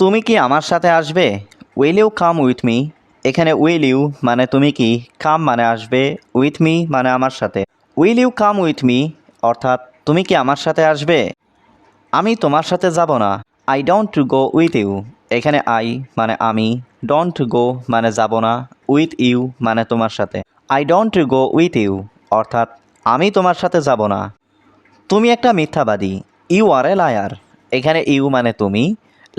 তুমি কি আমার সাথে আসবে? Will you come with me এখানে উইল ইউ মানে তুমি কি? কাম মানে আসবে উইথ মি মানে আমার সাথে। Will you come with me অর্থাৎ তুমি কি আমার সাথে আসবে? আমি তোমার সাথে যাব না। I don't to go with you এখানে আই মানে আমি। ডোন্ট গো মানে যাব না। উইথ ইউ মানে তোমার সাথে। I don't go with you অর্থাৎ আমি তোমার সাথে যাব না। তুমি একটা মিথ্যাবাদী। ইউ আর এ লায়ার এখানে ইউ মানে তুমি।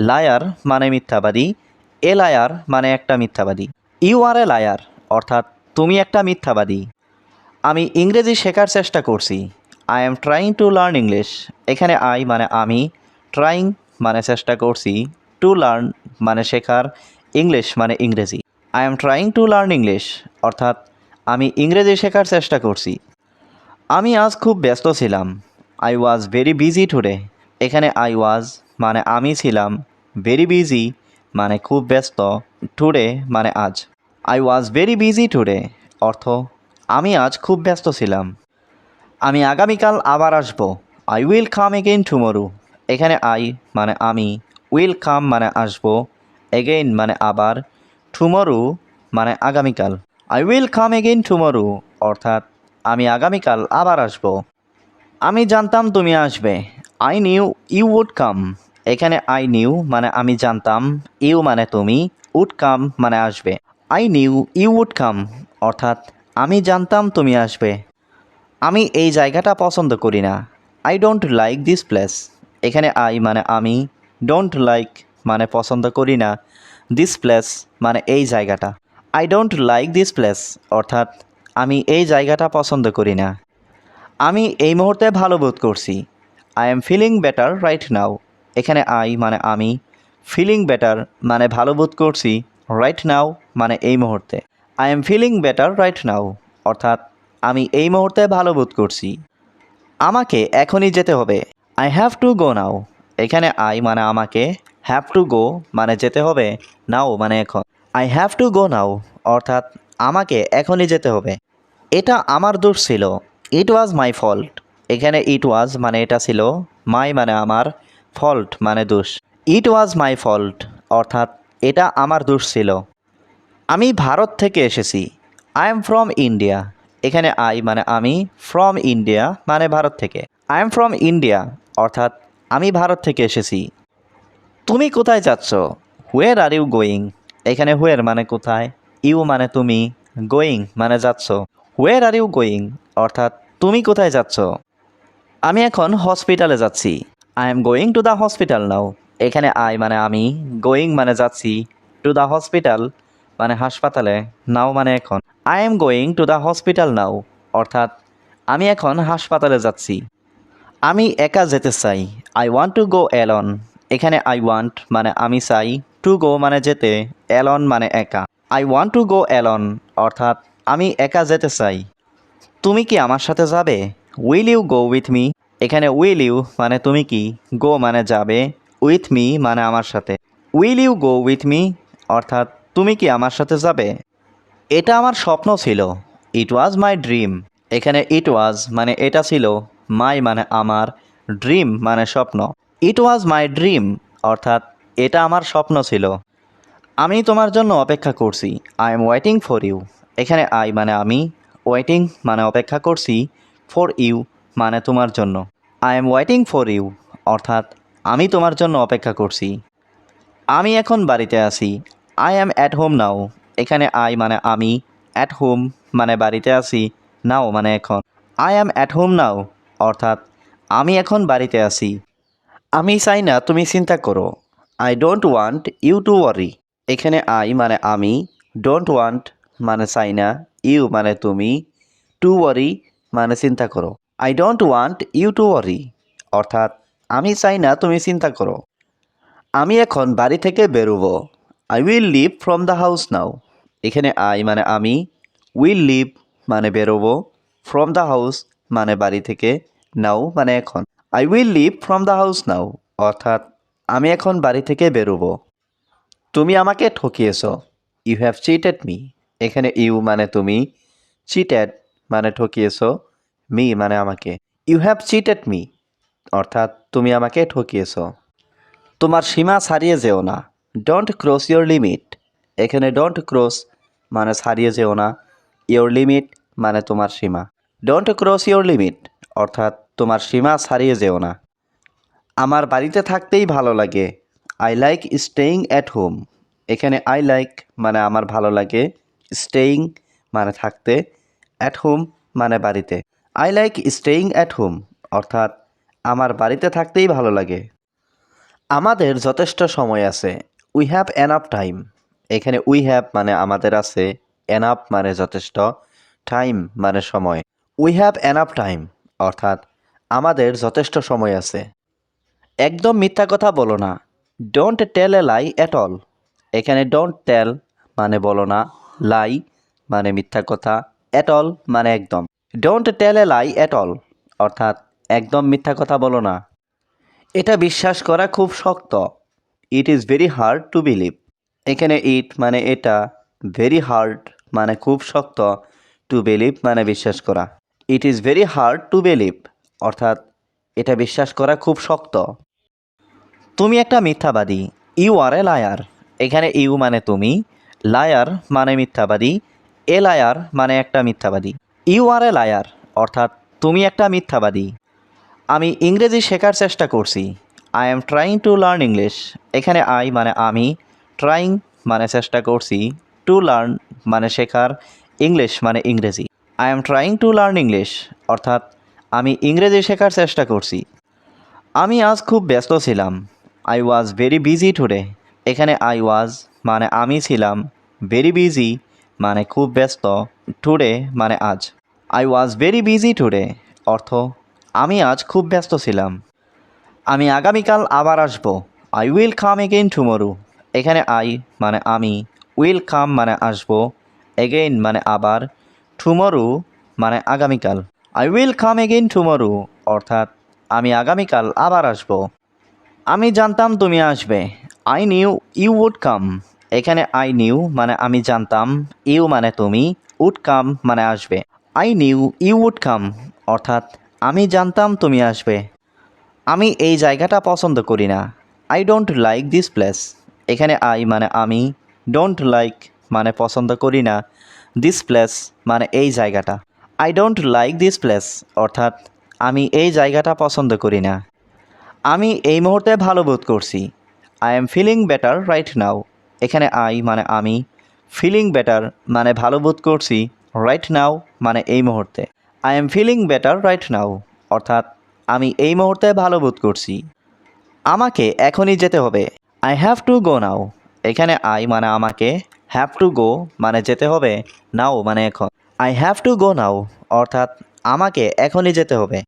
লায়ার মানে মিথ্যাবাদী, এ লায়ার মানে একটা মিথ্যাবাদী। ইউ আর এ লায়ার, অর্থাৎ তুমি একটা মিথ্যাবাদী। আমি ইংরেজি শেখার চেষ্টা করছি। I am trying to learn English. এখানে আই মানে আমি, ট্রাইং মানে চেষ্টা করছি। টু লার্ন মানে শেখার, ইংলিশ মানে ইংরেজি। I am trying to learn English, অর্থাৎ আমি ইংরেজি শেখার চেষ্টা করছি। আমি আজ খুব ব্যস্ত ছিলাম। I was very busy today. এখানে আই ওয়াজ মানে আমি ছিলাম ভেরি বিজি মানে খুব ব্যস্ত টুডে মানে আজ। I was very busy today অর্থ আমি আজ খুব ব্যস্ত ছিলাম। আমি আগামীকাল আবার আসব। I will come again tomorrow এখানে আই মানে আমি উইল কাম মানে আসব। এগেইন মানে আবার। টুমোরো মানে আগামীকাল। I will come again tomorrow অর্থাৎ আমি আগামীকাল আবার আসব। আমি জানতাম তুমি আসবে। I knew you would come এখানে আই নিউ মানে আমি জানতাম ইউ মানে তুমি উড কাম মানে আসবে। I knew you would come অর্থাৎ আমি জানতাম তুমি আসবে। আমি এই জায়গাটা পছন্দ করি না। I don't like this place এখানে আই মানে আমি ডোন্ট লাইক মানে পছন্দ করি না। দিস প্লেস মানে এই জায়গাটা। I don't like this place অর্থাৎ আমি এই জায়গাটা পছন্দ করি না। আমি এই মুহূর্তে ভালো বোধ করছি। I am feeling better right now এখানে আই মানে আমি। ফিলিং বেটার মানে ভালো বোধ করছি রাইট নাও মানে এই মুহূর্তে। I am feeling better right now অর্থাৎ আমি এই মুহূর্তে ভালো বোধ করছি। আমাকে এখনই যেতে হবে। I have to go now এখানে আই মানে আমাকে হ্যাভ টু গো মানে যেতে হবে নাও মানে এখন। I have to go now অর্থাৎ আমাকে এখনই যেতে হবে। এটা আমার দোষ ছিল ইট ওয়াজ মাই ফল্ট এখানে ইট ওয়াজ মানে এটা ছিল মাই মানে আমার ফল্ট মানে দোষ। ইট ওয়াজ মাই ফল্ট অর্থাৎ এটা আমার দোষ ছিল। আমি ভারত থেকে এসেছি। আই এম ফ্রম ইন্ডিয়া এখানে আই মানে আমি ফ্রম ইন্ডিয়া মানে ভারত থেকে। আই এম ফ্রম ইন্ডিয়া অর্থাৎ আমি ভারত থেকে এসেছি। তুমি কোথায় যাচ্ছ? হুয়ের আর ইউ গোয়িং এখানে হুয়ের মানে কোথায়? ইউ মানে তুমি গোয়িং মানে যাচ্ছ। হুয়ের আর ইউ গোয়িং অর্থাৎ তুমি কোথায় যাচ্ছ? আমি এখন হসপিটালে যাচ্ছি। I am going to the hospital now এখানে আই মানে আমি গোয়িং মানে যাচ্ছি টু দ্য হসপিটাল মানে হাসপাতালে নাও মানে এখন। I am going to the hospital now অর্থাৎ আমি এখন হাসপাতালে যাচ্ছি। আমি একা যেতে চাই I want to go alone এখানে আই ওয়ান্ট মানে আমি চাই টু গো মানে যেতে অ্যালন মানে একা। I want to go alone অর্থাৎ আমি একা যেতে চাই। তুমি কি আমার সাথে যাবে? Will you go with me এখানে উইল ইউ মানে তুমি কি গো মানে যাবে উইথ মি মানে আমার সাথে। Will you go with me অর্থাৎ তুমি কি আমার সাথে যাবে? এটা আমার স্বপ্ন ছিল। ইট ওয়াজ মাই ড্রিম এখানে ইট ওয়াজ মানে এটা ছিল মাই মানে আমার ড্রিম মানে স্বপ্ন। ইট ওয়াজ মাই ড্রিম অর্থাৎ এটা আমার স্বপ্ন ছিল। আমি তোমার জন্য অপেক্ষা করছি। I am waiting for you এখানে আই মানে আমি ওয়েটিং মানে অপেক্ষা করছি ফর ইউ মানে তোমার জন্য। I am waiting for you অর্থাৎ আমি তোমার জন্য অপেক্ষা করছি। আমি এখন বাড়িতে আছি। I am at home now এখানে আই মানে আমি অ্যাট হোম মানে বাড়িতে আছি নাও মানে এখন। I am at home now অর্থাৎ আমি এখন বাড়িতে আছি। আমি চাই না তুমি চিন্তা করো। I don't want you to worry এখানে আই মানে আমি ডোন্ট ওয়ান্ট মানে চাই না ইউ মানে তুমি টু ওয়ারি মানে চিন্তা করো। I don't want you to worry অর্থাৎ, আমি চাই না তুমি চিন্তা করো। আমি এখন বাড়ি থেকে বেরোবো। I will leave from the house now এখানে আই মানে আমি উইল লিভ মানে বেরোবো। ফ্রম দ্য হাউস মানে বাড়ি থেকে নাও মানে এখন। I will leave from the house now অর্থাৎ, আমি এখন বাড়ি থেকে বেরোবো। তুমি আমাকে ঠকিয়েছ। ইউ হ্যাভ চিটেড মি এখানে ইউ মানে তুমি চিটেড মানে ঠকিয়েছ। মি মানে আমাকে। ইউ হ্যাভ চিটেড মি অর্থাৎ তুমি আমাকে ঠকিয়েছ। তোমার সীমা ছাড়িয়ে যেও না। ডোন্ট ক্রস ইয়োর লিমিট এখানে ডোন্ট ক্রস মানে ছাড়িয়ে যেও না। ইয়োর লিমিট মানে তোমার সীমা। ডোন্ট ক্রস ইয়োর লিমিট অর্থাৎ তোমার সীমা ছাড়িয়ে যেও না। আমার বাড়িতে থাকতেই ভালো লাগে। I like staying at home এখানে আই লাইক মানে আমার ভালো লাগে। স্টেইং মানে থাকতে। অ্যাট হোম মানে বাড়িতে। I like staying at home অর্থাৎ আমার বাড়িতে থাকতেই ভালো লাগে। আমাদের যথেষ্ট সময় আছে। উই হ্যাভ এনাফ টাইম এখানে উই হ্যাভ মানে আমাদের আছে এনাফ মানে যথেষ্ট টাইম মানে সময়। উই হ্যাভ এনাফ টাইম অর্থাৎ আমাদের যথেষ্ট সময় আছে। একদম মিথ্যা কথা বলো না। Don't tell a lie at all এখানে ডোন্ট টেল মানে বলো না। লাই মানে মিথ্যা কথা। অ্যাট অল মানে একদম। Don't tell a lie at all অর্থাৎ একদম মিথ্যা কথা বলো না। এটা বিশ্বাস করা খুব শক্ত। It is very hard to believe এখানে ইট মানে এটা ভেরি হার্ড মানে খুব শক্ত। টু বিলিভ মানে বিশ্বাস করা। It is very hard to believe অর্থাৎ এটা বিশ্বাস করা খুব শক্ত। তুমি একটা মিথ্যাবাদী ইউ আর এ লায়ার এখানে ইউ মানে তুমি লায়ার মানে মিথ্যাবাদী এ লায়ার মানে একটা মিথ্যাবাদী। ইউ আর এ লায়ার অর্থাৎ তুমি একটা মিথ্যাবাদী। আমি ইংরেজি শেখার চেষ্টা করছি। I am trying to learn English এখানে আই মানে আমি। ট্রাইং মানে চেষ্টা করছি। টু লার্ন মানে শেখার। ইংলিশ মানে ইংরেজি। I am trying to learn English অর্থাৎ আমি ইংরেজি শেখার চেষ্টা করছি। আমি আজ খুব ব্যস্ত ছিলাম। I was very busy today এখানে আই ওয়াজ মানে আমি ছিলাম। ভেরি বিজি মানে খুব ব্যস্ত টুডে মানে আজ। I was very busy today অর্থ, আমি আজ খুব ব্যস্ত ছিলাম। আমি আগামীকাল আবার আসব। I will come again tomorrow এখানে আই মানে আমি উইল কাম মানে আসব। এগেইন মানে আবার। টুমোরো মানে আগামীকাল। I will come again tomorrow অর্থাৎ, আমি আগামীকাল আবার আসব। আমি জানতাম তুমি আসবে। I knew you would come এখানে আই নিউ মানে আমি জানতাম ইউ মানে তুমি উড কাম মানে আসবে। I knew you would come অর্থাৎ আমি জানতাম তুমি আসবে। আমি এই জায়গাটা পছন্দ করি না। I don't like this place এখানে আই মানে আমি ডোন্ট লাইক মানে পছন্দ করি না। দিস প্লেস মানে এই জায়গাটা। I don't like this place অর্থাৎ আমি এই জায়গাটা পছন্দ করি না। আমি এই মুহূর্তে ভালো বোধ করছি। I am feeling better right now এখানে আই মানে আমি ফিলিং বেটার মানে ভালো বোধ করছি রাইট নাও মানে এই মুহূর্তে। I am feeling better right now অর্থাৎ আমি এই মুহূর্তে ভালো বোধ করছি। আমাকে এখনই যেতে হবে। I have to go now এখানে আই মানে আমাকে হ্যাভ টু গো মানে যেতে হবে নাও মানে এখন। I have to go now অর্থাৎ আমাকে এখনই যেতে হবে।